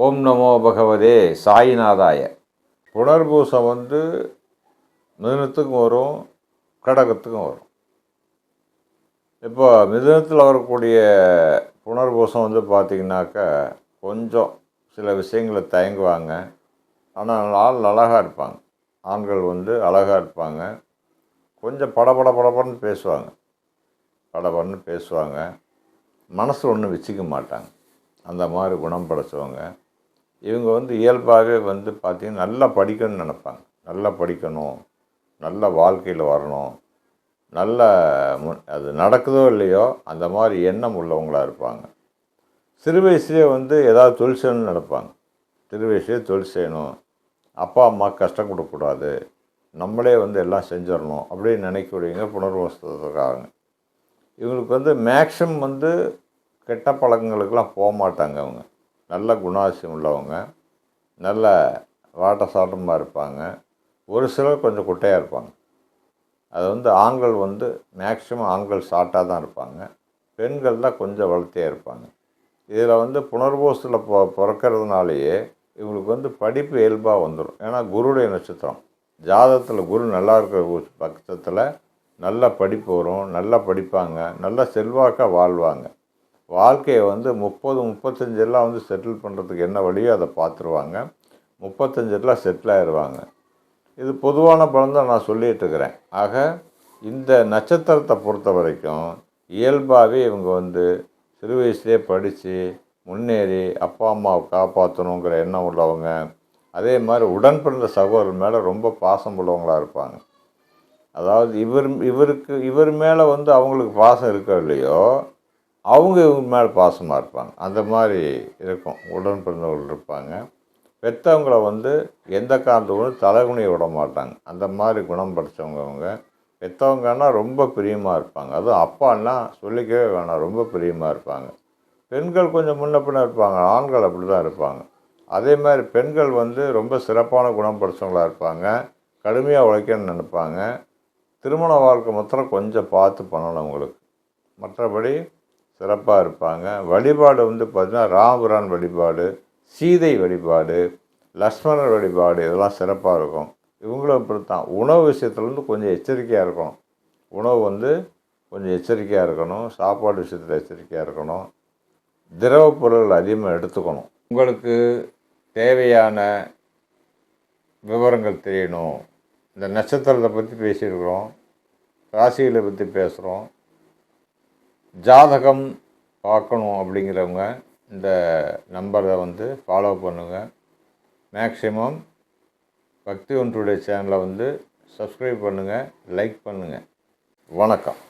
ஓம் நமோ பகவதே சாயிநாதாய. புனர்பூசம் வந்து மிதுனத்துக்கும் வரும் கடகத்துக்கும் வரும். இப்போ மிதுனத்தில் வரக்கூடிய புனர்பூசம் வந்து பார்த்திங்கனாக்கா கொஞ்சம் சில விஷயங்களை தயங்குவாங்க. ஆனால் ஆள் அழகாக இருப்பாங்க. ஆண்கள் வந்து அழகாக இருப்பாங்க. கொஞ்சம் படபட படபடன்னு பேசுவாங்க. படபடன்னு பேசுவாங்க. மனசு ஒன்றும் வச்சுக்க மாட்டாங்க. அந்த மாதிரி குணம் படைச்சவங்க. இவங்க வந்து இயல்பாகவே வந்து பார்த்திங்கன்னா நல்லா படிக்கணும்னு நினப்பாங்க. நல்லா படிக்கணும். நல்ல வாழ்க்கையில் வரணும். நல்ல அது நடக்குதோ இல்லையோ அந்த மாதிரி எண்ணம் உள்ளவங்களாக இருப்பாங்க. சிறு வயசுலேயே வந்து ஏதாவது தொழில் செய்யணும்னு நினைப்பாங்க. சிறு வயசுலேயே தொழில் செய்யணும். அப்பா அம்மா கஷ்டம் கொடுக்கக்கூடாது. நம்மளே வந்து எல்லாம் செஞ்சிடணும் அப்படின்னு நினைக்கக்கூடியவங்க புனர்வசத்துக்காரங்க இவங்களுக்கு வந்து மேக்ஸிமம் வந்து கெட்ட பழக்கங்களுக்கெல்லாம் போக மாட்டாங்க அவங்க. நல்ல குணாசியம் உள்ளவங்க நல்ல வாட்ட சாட்டமாக இருப்பாங்க. ஒரு சிலர் கொஞ்சம் குட்டையாக இருப்பாங்க. அது வந்து ஆண்கள் வந்து மேக்சிமம் ஆண்கள் சாட்டாக தான் இருப்பாங்க. பெண்கள் தான் கொஞ்சம் வளர்த்தியாக இருப்பாங்க. இதில் வந்து புனர்போசத்தில் பொ பிறக்கிறதுனாலேயே இவங்களுக்கு வந்து படிப்பு இயல்பாக வந்துடும் ஏன்னா குருடைய நட்சத்திரம். ஜாதகத்தில் குரு நல்லா இருக்கிற பட்சத்தில் நல்ல படிப்பு வரும் நல்லா படிப்பாங்க நல்ல செல்வாக்காக வாழ்வாங்க. வாழ்க்கையை வந்து முப்பது முப்பத்தஞ்செல்லாம் வந்து செட்டில் பண்ணுறதுக்கு என்ன வழியோ அதை பார்த்துருவாங்க. முப்பத்தஞ்செல்லாம் செட்டில் ஆயிடுவாங்க இது பொதுவான பலன் தான் நான் சொல்லிகிட்ருக்கிறேன் ஆக இந்த நட்சத்திரத்தை பொறுத்த வரைக்கும் இயல்பாகவே இவங்க வந்து சிறு வயசுலேயே படித்து முன்னேறி அப்பா அம்மாவை காப்பாற்றணுங்கிற எண்ணம் உள்ளவங்க. அதே மாதிரி உடன் பிறந்த சகோதரர் மேலே ரொம்ப பாசம் உள்ளவங்களாக இருப்பாங்க. அதாவது இவர் இவருக்கு இவர் மேலே வந்து அவங்களுக்கு பாசம் இருக்கோ இல்லையோ அவங்க இவங்க மேலே பாசமாக இருப்பாங்க. அந்த மாதிரி இருக்கும். உடன் பிறந்தவர்கள் இருப்பாங்க. பெற்றவங்கள வந்து எந்த காரணத்துக்கும் தலைகுனிய விட மாட்டாங்க. அந்த மாதிரி குணம் படைச்சவங்க அவங்க. பெற்றவங்கன்னா ரொம்ப பிரியமாக இருப்பாங்க. அதுவும் அப்பான்னா சொல்லிக்கவே வேணாம். ரொம்ப பிரியமாக இருப்பாங்க. பெண்கள் கொஞ்சம் முன்ன பின்ன இருப்பாங்க. ஆண்கள் அப்படி தான் இருப்பாங்க. அதே மாதிரி பெண்கள் வந்து ரொம்ப சிறப்பான குணம் படைச்சவங்களா இருப்பாங்க. கடுமையாக உழைக்கணும்னு நினைப்பாங்க. திருமண வாழ்க்கை மாத்திரம் கொஞ்சம் பார்த்து பண்ணணும் அவங்களுக்கு. மற்றபடி சிறப்பாக இருப்பாங்க. வழிபாடு வந்து பார்த்திங்கன்னா ராமபுரான் வழிபாடு சீதை வழிபாடு லக்ஷ்மணர் வழிபாடு இதெல்லாம் சிறப்பாக இருக்கும். இவங்களும் இப்படித்தான் உணவு விஷயத்துலேருந்து வந்து கொஞ்சம் எச்சரிக்கையாக இருக்கணும். உணவு வந்து கொஞ்சம் எச்சரிக்கையாக இருக்கணும். சாப்பாடு விஷயத்தில் எச்சரிக்கையாக இருக்கணும். திரவ பொருள் அதிகமாக எடுத்துக்கணும். உங்களுக்கு தேவையான விவரங்கள் தெரியணும். இந்த நட்சத்திரத்தை பற்றி பேசியிருக்கிறோம். ராசிகளை பற்றி பேசுகிறோம் ஜாதகம் பார்க்கணும் அப்படிங்கிறவங்க இந்த நம்பரை வந்து ஃபாலோ பண்ணுங்கள் மேக்ஸிமம் பக்தி ஒன்றுடைய சேனலை வந்து சப்ஸ்கிரைப் பண்ணுங்கள் லைக் பண்ணுங்கள் வணக்கம்.